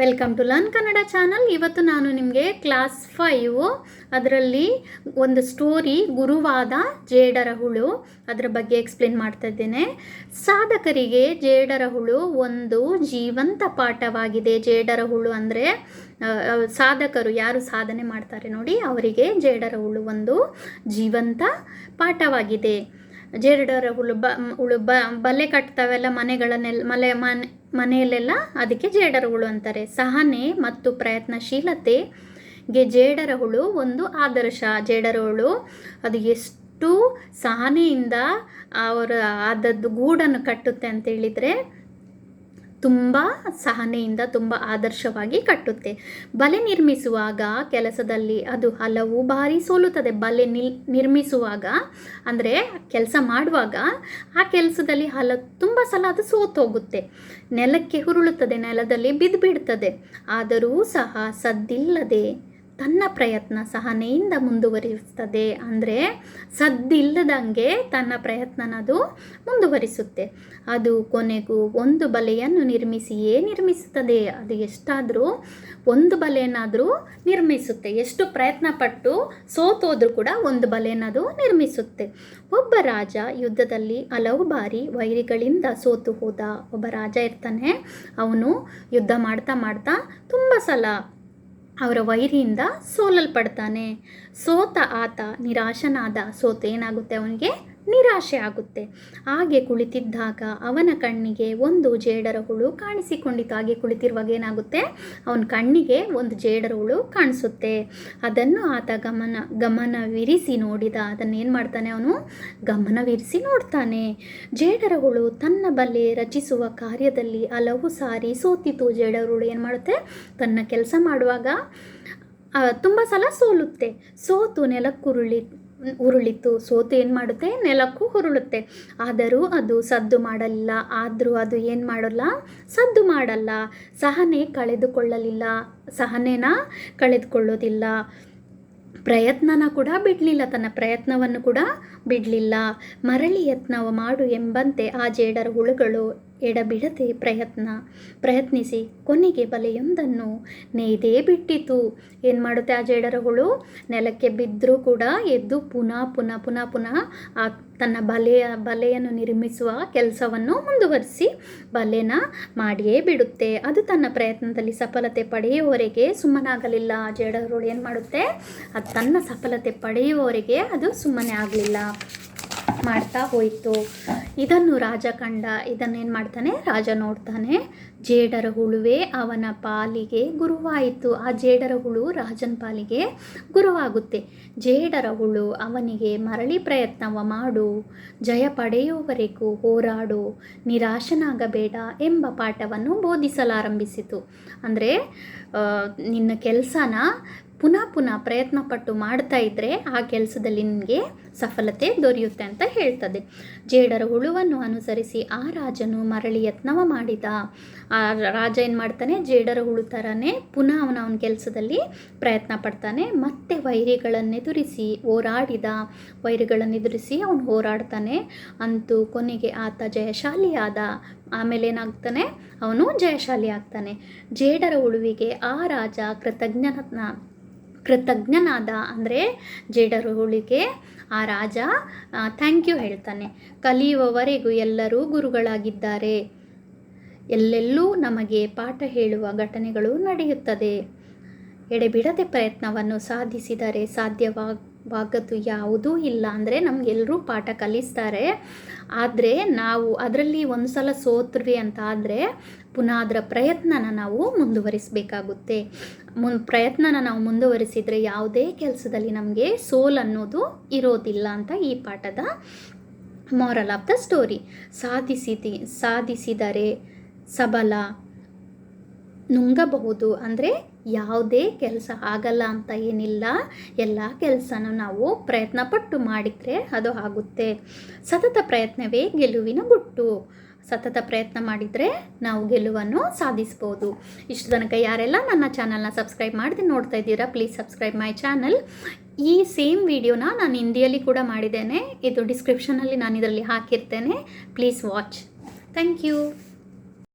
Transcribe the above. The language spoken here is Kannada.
Welcome to learn Kannada channel ಇವತ್ತು ನಾನು ನಿಮಗೆ ಕ್ಲಾಸ್ ಫೈವ್ ಅದರಲ್ಲಿ ಒಂದು ಸ್ಟೋರಿ ಗುರುವಾದ ಜೇಡರ ಹುಳು ಅದರ ಬಗ್ಗೆ ಎಕ್ಸ್ಪ್ಲೇನ್ ಮಾಡ್ತಾ ಇದ್ದೇನೆ. ಸಾಧಕರಿಗೆ ಜೇಡರ ಹುಳು ಒಂದು ಜೀವಂತ ಪಾಠವಾಗಿದೆ. ಜೇಡರ ಹುಳು ಅಂದರೆ ಸಾಧಕರು ಯಾರು ಸಾಧನೆ ಮಾಡ್ತಾರೆ ನೋಡಿ, ಅವರಿಗೆ ಜೇಡರ ಹುಳು ಒಂದು ಜೀವಂತ ಪಾಠವಾಗಿದೆ. ಜೇಡರ ಹುಳು ಬ ಹುಳು ಬ, ಬಲೆ ಕಟ್ತಾವೆಲ್ಲ ಮನೆಗಳನ್ನೆಲ್ಲ, ಮಲೆ, ಮನೆ ಮನೆಯಲ್ಲೆಲ್ಲ ಅದಕ್ಕೆ ಜೇಡರ ಹುಳು ಅಂತಾರೆ. ಸಹನೆ ಮತ್ತು ಪ್ರಯತ್ನಶೀಲತೆಗೆ ಜೇಡರ ಹುಳು ಒಂದು ಆದರ್ಶ. ಜೇಡರ ಹುಳು ಅದು ಎಷ್ಟು ಸಹನೆಯಿಂದ ಅವರ ಅದದ್ದು ಗೂಡನ್ನು ಕಟ್ಟುತ್ತೆ ಅಂತ ಹೇಳಿದರೆ ತುಂಬ ಸಹನೆಯಿಂದ, ತುಂಬ ಆದರ್ಶವಾಗಿ ಕಟ್ಟುತ್ತೆ. ಬಲೆ ನಿರ್ಮಿಸುವಾಗ ಕೆಲಸದಲ್ಲಿ ಅದು ಹಲವು ಬಾರಿ ಸೋಲುತ್ತದೆ. ಬಲೆ ನಿಲ್, ನಿರ್ಮಿಸುವಾಗ, ಅಂದರೆ ಕೆಲಸ ಮಾಡುವಾಗ ಆ ಕೆಲಸದಲ್ಲಿ ಹಲ, ತುಂಬ ಸಲ ಅದು ಸೋತೋಗುತ್ತೆ. ನೆಲಕ್ಕೆ ಹುರುಳುತ್ತದೆ, ನೆಲದಲ್ಲಿ ಬಿದ್ದು ಬಿಡ್ತದೆ. ಆದರೂ ಸಹ ಸದ್ದಿಲ್ಲದೆ ತನ್ನ ಪ್ರಯತ್ನ ಸಹನೆಯಿಂದ ಮುಂದುವರಿಸ್ತದೆ ಅಂದರೆ ಸದ್ದಿಲ್ಲದಂಗೆ ತನ್ನ ಪ್ರಯತ್ನನದು ಮುಂದುವರಿಸುತ್ತೆ. ಅದು ಕೊನೆಗೂ ಒಂದು ಬಲೆಯನ್ನು ನಿರ್ಮಿಸಿಯೇ ನಿರ್ಮಿಸುತ್ತದೆ. ಅದು ಎಷ್ಟಾದರೂ ಒಂದು ಬಲೆಯನ್ನಾದರೂ ನಿರ್ಮಿಸುತ್ತೆ. ಎಷ್ಟು ಪ್ರಯತ್ನ ಪಟ್ಟು ಸೋತೋದ್ರೂ ಕೂಡ ಒಂದು ಬಲೆಯನ್ನದು ನಿರ್ಮಿಸುತ್ತೆ. ಒಬ್ಬ ರಾಜ ಯುದ್ಧದಲ್ಲಿ ಹಲವು ಬಾರಿ ವೈರಿಗಳಿಂದ ಸೋತು ಹೋದ ಒಬ್ಬ ರಾಜ ಇರ್ತಾನೆ. ಅವನು ಯುದ್ಧ ಮಾಡ್ತಾ ಮಾಡ್ತಾ ತುಂಬ ಸಲ ಅವರ ವೈರಿಯಿಂದ ಸೋಲಲ್ಪಡ್ತಾನೆ. ಸೋತ ಆತ ನಿರಾಶನಾದ ಸೋತ ಏನಾಗುತ್ತೆ ಅವನಿಗೆ? ನಿರಾಶೆ ಆಗುತ್ತೆ. ಹಾಗೆ ಕುಳಿತಿದ್ದಾಗ ಅವನ ಕಣ್ಣಿಗೆ ಒಂದು ಜೇಡರ ಹುಳು ಕಾಣಿಸಿಕೊಂಡಿತು ಹಾಗೆ ಕುಳಿತಿರುವಾಗ ಏನಾಗುತ್ತೆ? ಅವನ ಕಣ್ಣಿಗೆ ಒಂದು ಜೇಡರ ಹುಳು ಕಾಣಿಸುತ್ತೆ. ಅದನ್ನು ಆತ ಗಮನ, ಗಮನವಿರಿಸಿ ನೋಡಿದ, ಅದನ್ನು ಏನು ಮಾಡ್ತಾನೆ ಅವನು? ಗಮನವಿರಿಸಿ ನೋಡ್ತಾನೆ. ಜೇಡರ ಹುಳು ತನ್ನ ಬಲೆ ರಚಿಸುವ ಕಾರ್ಯದಲ್ಲಿ ಹಲವು ಸಾರಿ ಸೋತಿತು. ಜೇಡರ ಹುಳು ಏನು ಮಾಡುತ್ತೆ? ತನ್ನ ಕೆಲಸ ಮಾಡುವಾಗ ತುಂಬ ಸಲ ಸೋಲುತ್ತೆ. ಸೋತು ನೆಲಕ್ಕುರುಳಿ ಉರುಳಿತು ಸೋತು ಏನು ಮಾಡುತ್ತೆ? ನೆಲಕ್ಕೂ ಉರುಳುತ್ತೆ. ಆದರೂ ಅದು ಸದ್ದು ಮಾಡಲಿಲ್ಲ. ಆದರೂ ಅದು ಏನು ಮಾಡಲ್ಲ? ಸದ್ದು ಮಾಡಲ್ಲ. ಸಹನೆ ಕಳೆದುಕೊಳ್ಳಲಿಲ್ಲ. ಸಹನೆನ ಕಳೆದುಕೊಳ್ಳೋದಿಲ್ಲ. ಪ್ರಯತ್ನನ ಕೂಡ ಬಿಡಲಿಲ್ಲ. ತನ್ನ ಪ್ರಯತ್ನವನ್ನು ಕೂಡ ಬಿಡಲಿಲ್ಲ. ಮರಳಿ ಯತ್ನವ ಮಾಡು ಎಂಬಂತೆ ಆ ಜೇಡರ ಹುಳುಗಳು ಎಡಬಿಡದೆ ಪ್ರಯತ್ನ, ಪ್ರಯತ್ನಿಸಿ ಕೊನೆಗೆ ಬಲೆಯೊಂದನ್ನು ನೇಯ್ದೇ ಬಿಟ್ಟಿತು. ಏನು ಮಾಡುತ್ತೆ ಆ ಜೇಡರಗಳು? ನೆಲಕ್ಕೆ ಬಿದ್ದರೂ ಕೂಡ ಎದ್ದು ಪುನಃ ಪುನಃ ಪುನಃ ಪುನಃ ಆ ತನ್ನ ಬಲೆಯ, ಬಲೆಯನ್ನು ನಿರ್ಮಿಸುವ ಕೆಲಸವನ್ನು ಮುಂದುವರಿಸಿ ಬಲೆನ ಮಾಡಿಯೇ ಬಿಡುತ್ತೆ. ಅದು ತನ್ನ ಪ್ರಯತ್ನದಲ್ಲಿ ಸಫಲತೆ ಪಡೆಯುವವರೆಗೆ ಸುಮ್ಮನಾಗಲಿಲ್ಲ. ಆ ಜೇಡರು ಏನು ಮಾಡುತ್ತೆ? ಅದು ತನ್ನ ಸಫಲತೆ ಪಡೆಯುವವರೆಗೆ ಅದು ಸುಮ್ಮನೆ ಆಗಲಿಲ್ಲ. ಮಾಡ್ತಾ ಹೋಯಿತು. ಇದನ್ನು ರಾಜ ಕಂಡ ಇದನ್ನೇನು ಮಾಡ್ತಾನೆ? ರಾಜ ನೋಡ್ತಾನೆ, ಜೇಡರ ಹುಳುವೇ ಅವನ ಪಾಲಿಗೆ ಗುರುವಾಯಿತು. ಆ ಜೇಡರ ಹುಳು ರಾಜನ ಪಾಲಿಗೆ ಗುರುವಾಗುತ್ತೆ. ಜೇಡರ ಹುಳು ಅವನಿಗೆ ಮರಳಿ ಪ್ರಯತ್ನವ ಮಾಡು, ಜಯ ಪಡೆಯುವವರೆಗೂ ಹೋರಾಡು, ನಿರಾಶನಾಗಬೇಡ ಎಂಬ ಪಾಠವನ್ನು ಬೋಧಿಸಲಾರಂಭಿಸಿತು. ಅಂದರೆ ನಿನ್ನ ಕೆಲಸನ ಪುನಃ ಪುನಃ ಪ್ರಯತ್ನ ಪಟ್ಟು ಮಾಡ್ತಾ ಇದ್ದರೆ ಆ ಕೆಲಸದಲ್ಲಿ ನಿಮಗೆ ಸಫಲತೆ ದೊರೆಯುತ್ತೆ ಅಂತ ಹೇಳ್ತದೆ. ಜೇಡರ ಹುಳುವನ್ನು ಅನುಸರಿಸಿ ಆ ರಾಜನು ಮರಳಿ ಯತ್ನವ ಮಾಡಿದ. ಆ ರಾಜ ಏನು ಮಾಡ್ತಾನೆ? ಜೇಡರ ಹುಳು ಥರನೇ ಪುನಃ ಅವನ ಅವನ ಕೆಲಸದಲ್ಲಿ ಪ್ರಯತ್ನ ಪಡ್ತಾನೆ. ಮತ್ತೆ ವೈರಿಗಳನ್ನೆದುರಿಸಿ ಹೋರಾಡಿದ. ವೈರಿಗಳನ್ನೆದುರಿಸಿ ಅವನು ಹೋರಾಡ್ತಾನೆ. ಅಂತೂ ಕೊನೆಗೆ ಆತ ಜಯಶಾಲಿಯಾದ. ಆಮೇಲೆ ಏನಾಗ್ತಾನೆ? ಅವನು ಜಯಶಾಲಿ ಆಗ್ತಾನೆ ಜೇಡರ ಉಳುವಿಗೆ ಆ ರಾಜ ಕೃತಜ್ಞನ ಕೃತಜ್ಞನಾದ ಅಂದರೆ ಜೇಡರುಗಳಿಗೆ ಆ ರಾಜ ಥ್ಯಾಂಕ್ ಯು ಹೇಳ್ತಾನೆ. ಕಲಿಯುವವರೆಗೂ ಎಲ್ಲರೂ ಗುರುಗಳಾಗಿದ್ದಾರೆ. ಎಲ್ಲೆಲ್ಲೂ ನಮಗೆ ಪಾಠ ಹೇಳುವ ಘಟನೆಗಳು ನಡೆಯುತ್ತದೆ. ಎಡೆಬಿಡದೆ ಪ್ರಯತ್ನವನ್ನು ಸಾಧಿಸಿದರೆ ಸಾಧ್ಯವಾಗದು ಯಾವುದೂ ಇಲ್ಲ ಅಂದರೆ ನಮಗೆಲ್ಲರೂ ಪಾಠ ಕಲಿಸ್ತಾರೆ. ಆದರೆ ನಾವು ಅದರಲ್ಲಿ ಒಂದು ಸಲ ಸೋತ್ರಿ ಅಂತ ಆದರೆ ಪುನಃ ಅದರ ಪ್ರಯತ್ನನ ನಾವು ಮುಂದುವರಿಸಬೇಕಾಗುತ್ತೆ. ಮುನ್ ಪ್ರಯತ್ನನ ನಾವು ಮುಂದುವರಿಸಿದರೆ ಯಾವುದೇ ಕೆಲಸದಲ್ಲಿ ನಮಗೆ ಸೋಲ್ ಅನ್ನೋದು ಇರೋದಿಲ್ಲ ಅಂತ ಈ ಪಾಠದ ಮಾರಲ್ ಆಫ್ ದ ಸ್ಟೋರಿ ಸಾಧಿಸಿದಿ, ಸಾಧಿಸಿದರೆ ಸಬಲ ನುಂಗಬಹುದು. ಅಂದರೆ ಯಾವುದೇ ಕೆಲಸ ಆಗಲ್ಲ ಅಂತ ಏನಿಲ್ಲ. ಎಲ್ಲ ಕೆಲಸನೂ ನಾವು ಪ್ರಯತ್ನಪಟ್ಟು ಮಾಡಿದರೆ ಅದು ಆಗುತ್ತೆ. ಸತತ ಪ್ರಯತ್ನವೇ ಗೆಲುವಿನ ಗುಟ್ಟು. ಸತತ ಪ್ರಯತ್ನ ಮಾಡಿದರೆ ನಾವು ಗೆಲುವನ್ನು ಸಾಧಿಸ್ಬೋದು. ಇಷ್ಟು ತನಕ ಯಾರೆಲ್ಲ ನನ್ನ ಚಾನಲ್ನ ಸಬ್ಸ್ಕ್ರೈಬ್ ಮಾಡಿದೆ ನೋಡ್ತಾ ಇದ್ದೀರಾ, ಪ್ಲೀಸ್ ಸಬ್ಸ್ಕ್ರೈಬ್ ಮೈ ಚಾನಲ್. ಈ ಸೇಮ್ ವಿಡಿಯೋನ ನಾನು ಹಿಂದಿಯಲ್ಲಿ ಕೂಡ ಮಾಡಿದ್ದೇನೆ. ಇದು ಡಿಸ್ಕ್ರಿಪ್ಷನಲ್ಲಿ ನಾನು ಇದರಲ್ಲಿ ಹಾಕಿರ್ತೇನೆ. Please watch. Thank you.